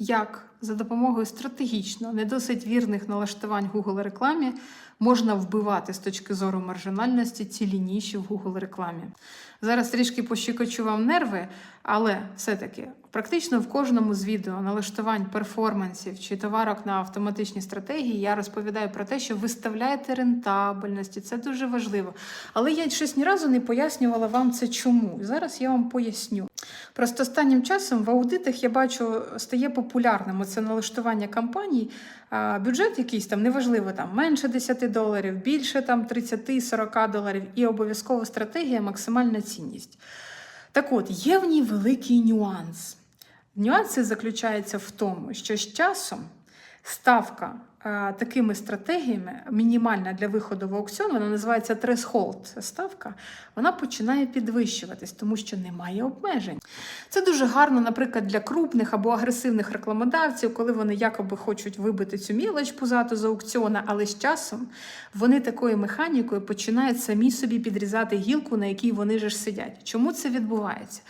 як за допомогою стратегічно не досить вірних налаштувань Google рекламі можна вбивати з точки зору маржинальності цілі ніші в Google рекламі. Зараз трішки пощекочу вам нерви, але все-таки практично в кожному з відео налаштувань перформансів чи товарок на автоматичній стратегії я розповідаю про те, що виставляєте рентабельності. Це дуже важливо. Але я щось ні разу не пояснювала вам це чому. Зараз я вам поясню. Просто останнім часом в аудитах я бачу стає популярним це налаштування кампаній. А, Бюджет якийсь там неважливо, там менше 10 доларів, більше там 30-40 доларів, і обов'язково стратегія максимальна цінність. Так от, є в ній великий нюанс. Нюанс заключається в тому, що з часом ставка такими стратегіями, мінімальна для виходу в аукціон, вона називається threshold ставка, вона починає підвищуватись, тому що немає обмежень. Це дуже гарно, наприклад, для крупних або агресивних рекламодавців, коли вони якоби хочуть вибити цю мілоч пузату з аукціона, але з часом вони такою механікою починають самі собі підрізати гілку, на якій вони ж сидять. Чому це відбувається?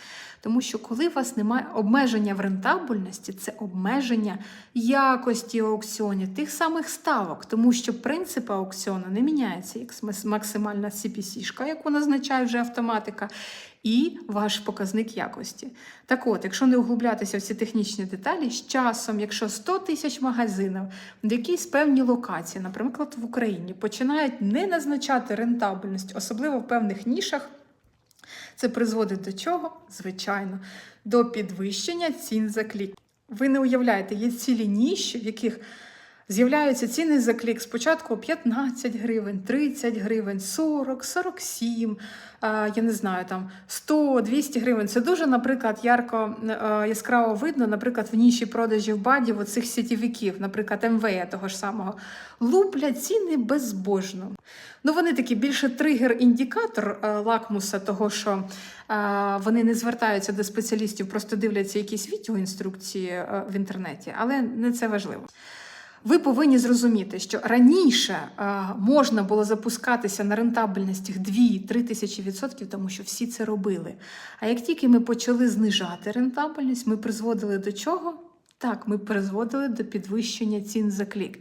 Тому що коли у вас немає обмеження в рентабельності, це обмеження якості аукціонів, тих самих ставок, тому що принцип аукціону не міняється, як максимальна CPC-шка, яку назначає вже автоматика, і ваш показник якості. Так от, якщо не углублятися в ці технічні деталі, з часом, якщо 100 тисяч магазинів в якійсь певній локації, наприклад, в Україні, починають не назначати рентабельність, особливо в певних нішах. Це призводить до чого? Звичайно, до підвищення цін за клік. Ви не уявляєте, є цілі ніші, в яких з'являються ціни за клік спочатку 15 гривень, 30 гривень, 40, 47, я не знаю, там 100, 200 гривень. Це дуже, наприклад, ярко яскраво видно, наприклад, в ніші продажів бадів оцих сітєвиків, наприклад, МВ того ж самого, луплять ціни безбожно. Ну, вони такі більше тригер-індикатор лакмуса, того, що вони не звертаються до спеціалістів, просто дивляться якісь відеоінструкції в інтернеті, але не це важливо. Ви повинні зрозуміти, що раніше е, можна було запускатися на рентабельності 2-3 тисячі відсотків, тому що всі це робили. А як тільки ми почали знижати рентабельність, ми призводили до чого? Так, ми призводили до підвищення цін за клік.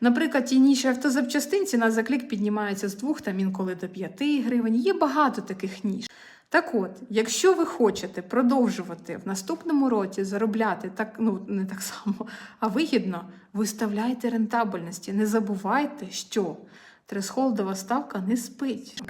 Наприклад, ті ніші автозапчастин ціна за клік піднімається з 2 там інколи до 5 гривень. Є багато таких ніж. Так от, якщо ви хочете продовжувати в наступному році заробляти так, ну не так само, а вигідно, виставляйте рентабельності. Не забувайте, що тресхолдова ставка не спить.